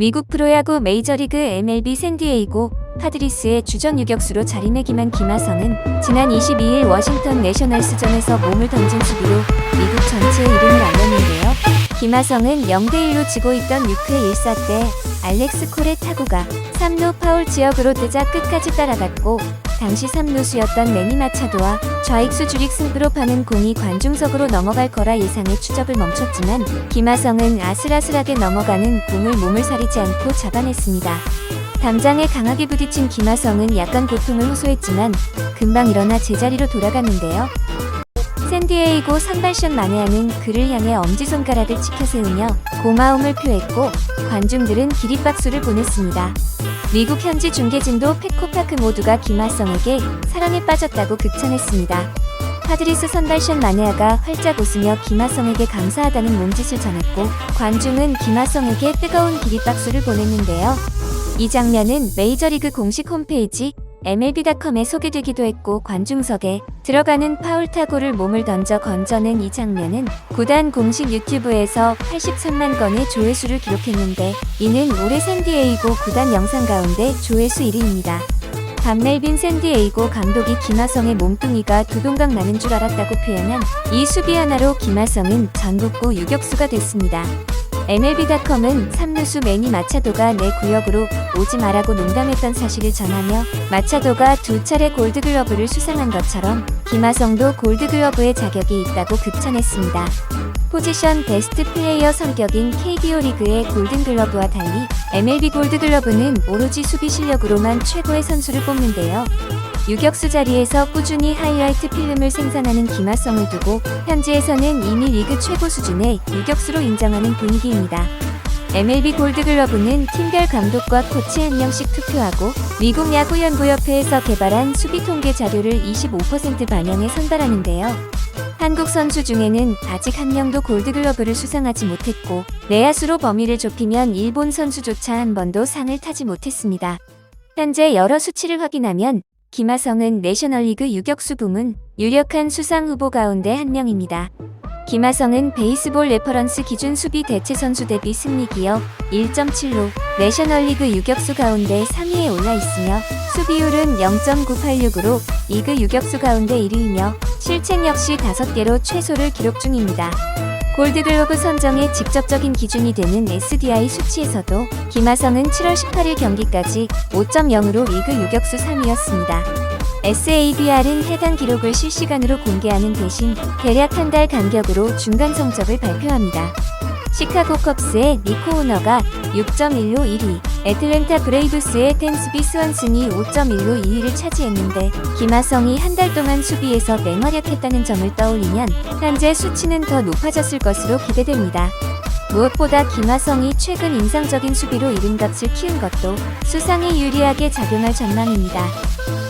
미국 프로야구 메이저리그 MLB 샌디에이고 파드리스의 주전 유격수로 자리매김한 김하성은 지난 22일 워싱턴 내셔널스전에서 몸을 던진 수비로 미국 전체에 이름을 알렸는데요. 김하성은 0대1로 지고 있던 6회 1사 때 알렉스 콜의 타구가 3루 파울 지역으로 뜨자 끝까지 따라갔고 당시 3루수였던 매니 마차도와 좌익수 주릭 승부로 파는 공이 관중석으로 넘어갈 거라 예상해 추적을 멈췄지만 김하성은 아슬아슬하게 넘어가는 공을 몸을 사리지 않고 잡아냈습니다. 담장에 강하게 부딪힌 김하성은 약간 고통을 호소했지만 금방 일어나 제자리로 돌아갔는데요. 샌디에이고 선발션 마네아는 그를 향해 엄지손가락을 치켜 세우며 고마움을 표했고 관중들은 기립박수를 보냈습니다. 미국 현지 중계진도 페코파크 모두가 김하성에게 사랑에 빠졌다고 극찬했습니다. 파드리스 선발션 마네아가 활짝 웃으며 김하성에게 감사하다는 몸짓을 전했고 관중은 김하성에게 뜨거운 기립박수를 보냈는데요. 이 장면은 메이저리그 공식 홈페이지 MLB.com에 소개되기도 했고 관중석에 들어가는 파울 타구를 몸을 던져 건져낸 이 장면은 구단 공식 유튜브에서 83만 건의 조회수를 기록했는데 이는 올해 샌디에이고 구단 영상 가운데 조회수 1위입니다. 밤멜빈 샌디에이고 감독이 김하성의 몸뚱이가 두 동강 나는 줄 알았다고 표현한 이 수비 하나로 김하성은 전국구 유격수가 됐습니다. MLB.com은 3루수 매니 마차도가 내 구역으로 오지 말라고 농담했던 사실을 전하며 마차도가 두 차례 골드글러브를 수상한 것처럼 김하성도 골드글러브의 자격이 있다고 극찬했습니다. 포지션 베스트 플레이어 성격인 KBO 리그의 골든글러브와 달리 MLB 골드글러브는 오로지 수비 실력으로만 최고의 선수를 뽑는데요. 유격수 자리에서 꾸준히 하이라이트 필름을 생산하는 김하성을 두고 현지에서는 이미 리그 최고 수준의 유격수로 인정하는 분위기입니다. MLB 골드글러브는 팀별 감독과 코치 한 명씩 투표하고 미국 야구연구협회에서 개발한 수비 통계 자료를 25% 반영해 선발하는데요. 한국 선수 중에는 아직 한 명도 골드글러브를 수상하지 못했고 내야수로 범위를 좁히면 일본 선수조차 한 번도 상을 타지 못했습니다. 현재 여러 수치를 확인하면 김하성은 내셔널리그 유격수 부문 유력한 수상 후보 가운데 한 명입니다. 김하성은 베이스볼 레퍼런스 기준 수비 대체 선수 대비 승리 기여 1.7로 내셔널리그 유격수 가운데 3위에 올라 있으며 수비율은 0.986으로 리그 유격수 가운데 1위이며 실책 역시 5개로 최소를 기록 중입니다. 골드글로브 선정의 직접적인 기준이 되는 SDI 수치에서도 김하성은 7월 18일 경기까지 5.0으로 리그 유격수 3위였습니다. SABR은 해당 기록을 실시간으로 공개하는 대신 대략 한 달 간격으로 중간 성적을 발표합니다. 시카고 컵스의 니코 오너가 6.1로 1위, 애틀랜타 브레이브스의 댄스비 스완슨이 5.1로 2위를 차지했는데 김하성이 한 달 동안 수비에서 맹활약했다는 점을 떠올리면 현재 수치는 더 높아졌을 것으로 기대됩니다. 무엇보다 김하성이 최근 인상적인 수비로 이름값을 키운 것도 수상에 유리하게 작용할 전망입니다.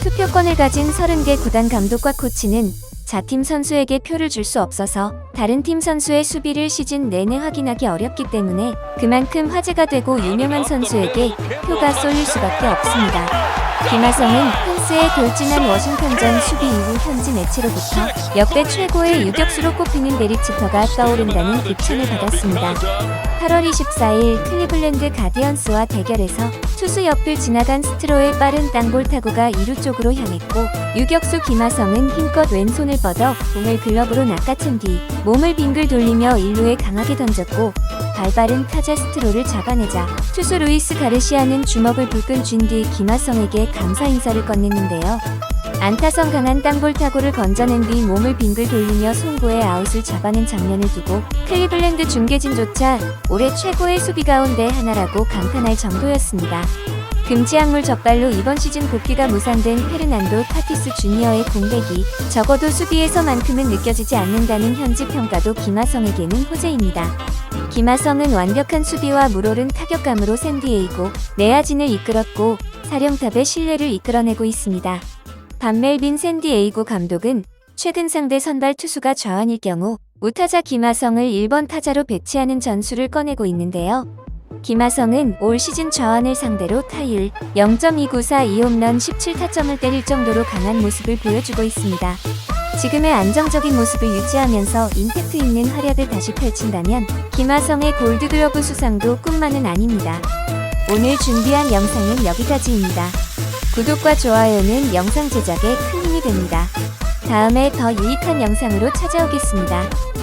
투표권을 가진 30개 구단 감독과 코치는 자팀 선수에게 표를 줄 수 없어서 다른 팀 선수의 수비를 시즌 내내 확인하기 어렵기 때문에 그만큼 화제가 되고 유명한 선수에게 표가 쏠릴 수밖에 없습니다. 김하성은 펜스의 돌진한 워싱턴전 수비 이후 현지 매체로부터 역대 최고의 유격수로 꼽히는 베리치터가 떠오른다는 극찬을 받았습니다. 8월 24일 클리블랜드 가디언스와 대결에서 투수 옆을 지나간 스트로의 빠른 땅볼 타구가 2루 쪽으로 향했고 유격수 김하성은 힘껏 왼손을 뻗어 공을 글러브로 낚아챈 뒤 몸을 빙글 돌리며 1루에 강하게 던졌고 발빠른 타자 스트로를 잡아내자 투수 루이스 가르시아는 주먹을 불끈 쥔 뒤 김하성에게 감사 인사를 건넸는데요. 안타성 강한 땅볼 타구를 건져낸 뒤 몸을 빙글 돌리며 송구의 아웃을 잡아낸 장면을 두고 클리블랜드 중계진조차 올해 최고의 수비 가운데 하나라고 감탄할 정도였습니다. 금지약물 적발로 이번 시즌 복귀가 무산된 페르난도 타티스 주니어의 공백이 적어도 수비에서만큼은 느껴지지 않는다는 현지 평가도 김하성에게는 호재입니다. 김하성은 완벽한 수비와 물오른 타격감으로 샌디에이고 내야진을 이끌었고 사령탑의 신뢰를 이끌어내고 있습니다. 반멜빈 샌디에이고 감독은 최근 상대 선발 투수가 좌완일 경우 우타자 김하성을 1번 타자로 배치하는 전술을 꺼내고 있는데요. 김하성은 올 시즌 좌완을 상대로 타율 0.294 2홈런 17타점을 때릴 정도로 강한 모습을 보여주고 있습니다. 지금의 안정적인 모습을 유지하면서 임팩트 있는 활약을 다시 펼친다면 김하성의 골드글러브 수상도 꿈만은 아닙니다. 오늘 준비한 영상은 여기까지입니다. 구독과 좋아요는 영상 제작에 큰 힘이 됩니다. 다음에 더 유익한 영상으로 찾아오겠습니다.